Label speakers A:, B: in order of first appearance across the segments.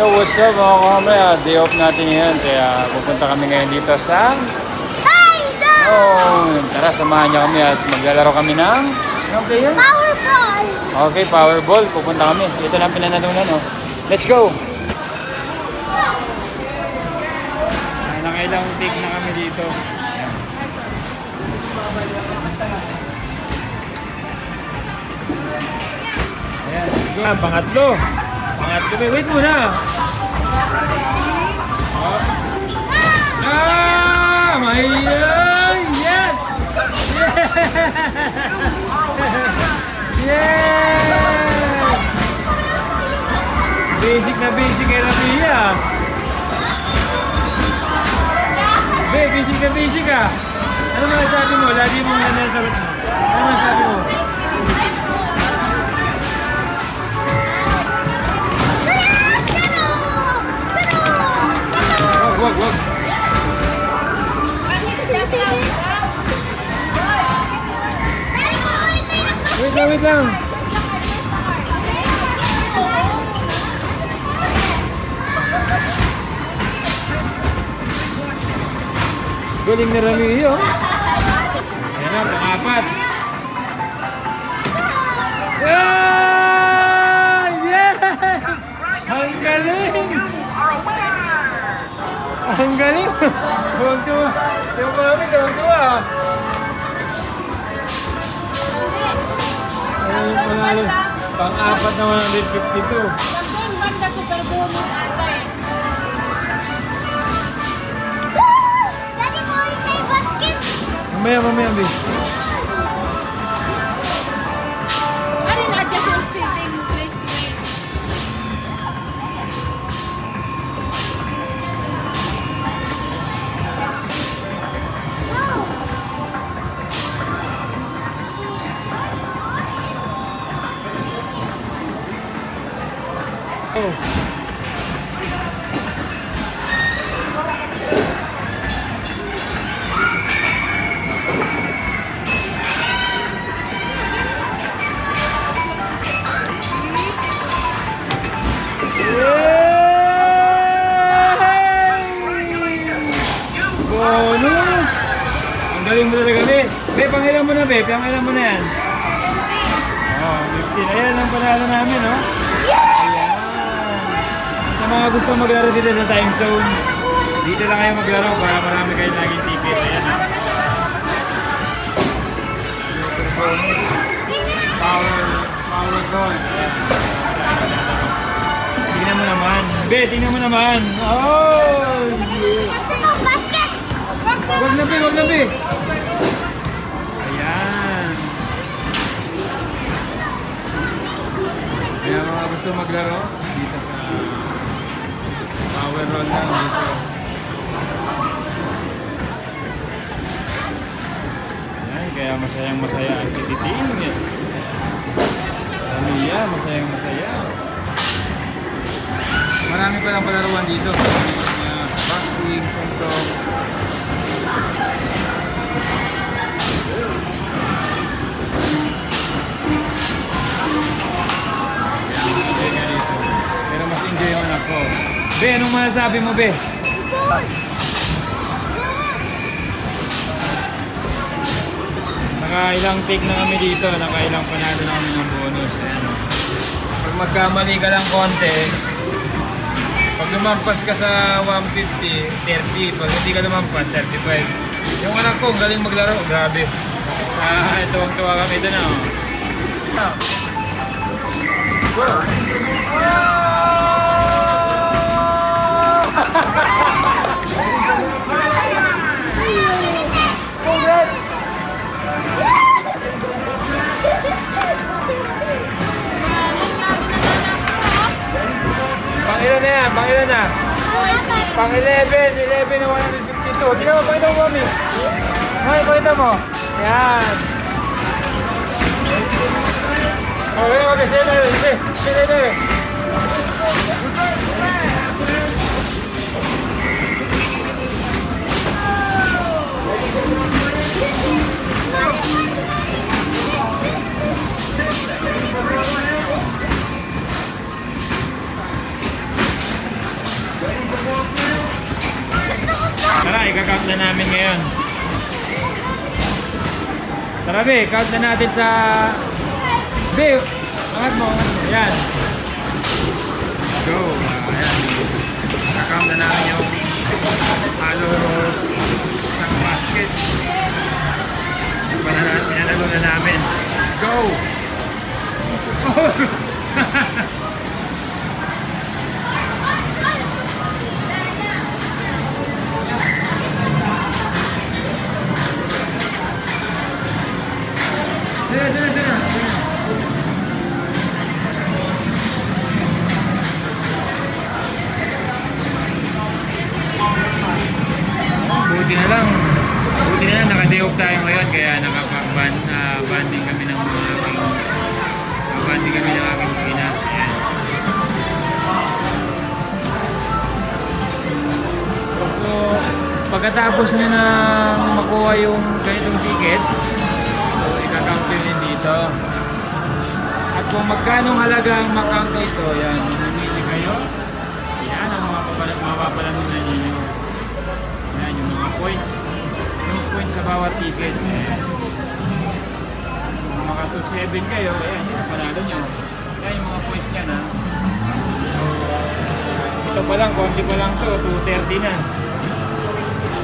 A: Yo, what's up mga kamay? Day off natin ngayon kaya pupunta kami ngayon dito sa...
B: Time zone!
A: Oh, tara samahan niyo kami at maglalaro kami ng... Ano play yun?
B: Powerball!
A: Okay, Powerball. Pupunta kami. Ito lang pinanalunan, oh. Let's go! Nakailang take na kami dito. Ayan. Ayan, let's go. Ah, Pangatlo. Pangatlo. Wait, wait muna. Oh. Ah! May... Yes! Yeah! Basic na basic kay Ramia. Be, basic na basic ah. Ano masasabi mo? Lagi mong sa sagot mo. Ano masasabi mo? Wag, wag, wag. Wait lang, wait lang. Galing na Ramia, oh. Ayan na, pangapat. Ah! Ang galing! Tuwang-tuwa. Yung kami, tuwang-tuwa. Ayun yung panalo. Pang-apat na 152.
B: Daddy, boy, play basket!
A: Mamaya, mamaya, bis. Pangilan mo na, Be. Pangilan mo na yan. Oh, 15. Ayan ang panalo namin, oh. Ayan. Sa mga gusto maglaro dito sa time zone, dito lang kayo maglaro para marami kayo laging ticket. Ayan, oh. Super bonus. Power, power. Ayan. Tingnan mo naman. Be, tingnan mo naman. Oh, yeah.
B: Sano, basket!
A: Wag na, Be, wag na, Be. Maglaro, dito sa Power Roll lang dito. Ayan, kaya masayang masaya ang tititing. Kamiya, masayang masaya. Marami pa lang palaruan dito. Uh, boxing, suntok, Be, anong masasabi mo, Be?
B: Good!
A: Nakailang take na kami dito, nakailang panalo na kami ng bonus. Ayan. Pag magkamali ka lang konti, pag lumampas ka sa 150, 30. Pag hindi ka lumampas, 35. Yung anak ko, galing maglaro, grabe. Ah, ito ang tuwa kami na. Oh. Pangilan na pangilan na. Pang 11, 11 na 152. Tingnan mo, pakita mo, mami. Ay, pakita mo. Yan. Okay, okay, sige na, sige, sige na. na namin ngayon. Tara be, count na natin sa... Be, angat mo. Ayan. Go. Ayan. Nakakount na namin yung halos isang basket. Pinanalo na namin. Go! Dala, pagkatapos nyo na makuha yung ganitong tickets, so, ika-count din dito. At kung magkano halaga ang makount ito, yan, mamimili kayo. Yan ang mga papala- mapapalanunan ninyo. Yan yung mga points. Yung points sa bawat ticket. Ayan. Kung maka 2.7 kayo, ayan, yun ang panalo nyo. Yan yung mga points niyan ha. Ito pa lang, konti pa lang to, 2.30 na.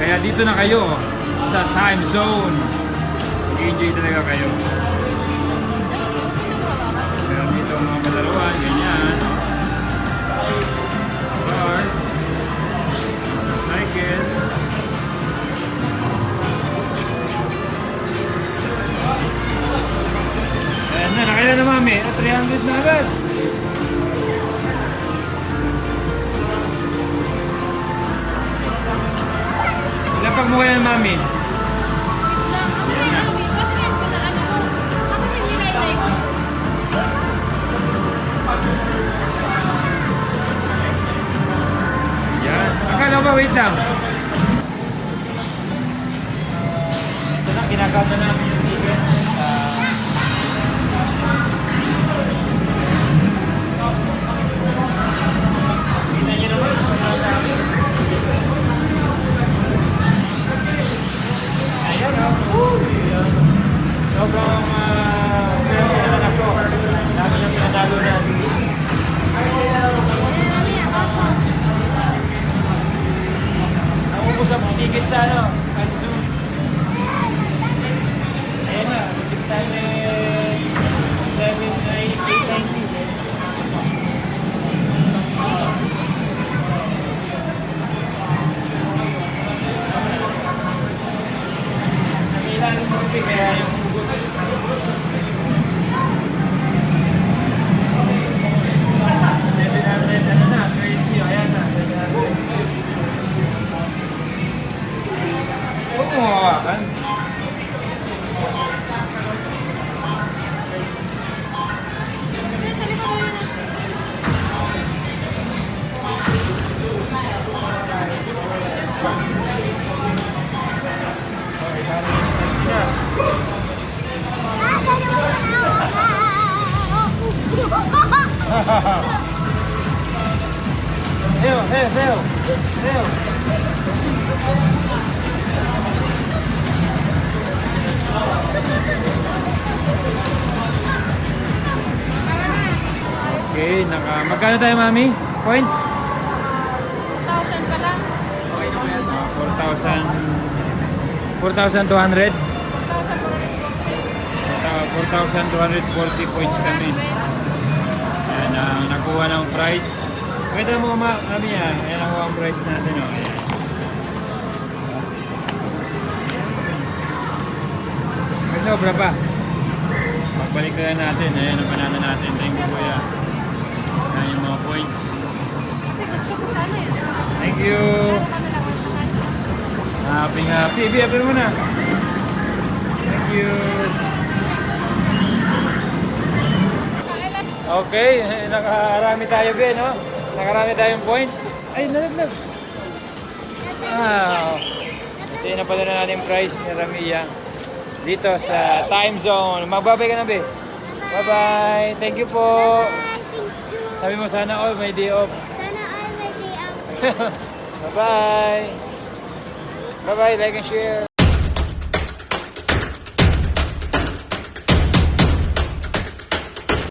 A: Kaya dito na kayo sa time zone. Mag-enjoy talaga kayo. Meron dito ang mga malaruan, ganyan. Cars. Cycle. Ayan na, nakailan na mami. Ah, 300 na agad. Mami. Yan. Akala ko wait lang. Ito na, kinakata namin Sobrang uh, swerte naman ako. Dami niyang pinatalo na. Naubos ang ticket sa ano? Ayan na, 600, 890. Theo, Theo. Theo. Okay, naka... Magkano tayo, mami? Points? Uh, 4,000... 4,200? 4,240 points kami. Ayan, ang nakuha ng prize. Pwede mo ma kami yan. Ayan nakuha ang prize natin. Oh. Ayan. May sobra pa. Pagbalik na natin. Ayan ang panalo natin. Thank you kuya. Ayan yung mga points. Thank you. Happy happy. Ibi, happy mo na. Thank you. Okay, eh, nakarami tayo be, no? Nakarami tayong points. Ay, nalaglag. Wow. Ito yung napalo na natin prize ni Ramia. Dito sa time zone. Magbabay ka na be. Bye-bye. Thank you po. Sabi mo sana all may day off.
B: Sana all may day off.
A: Bye-bye. Bye-bye, like and share.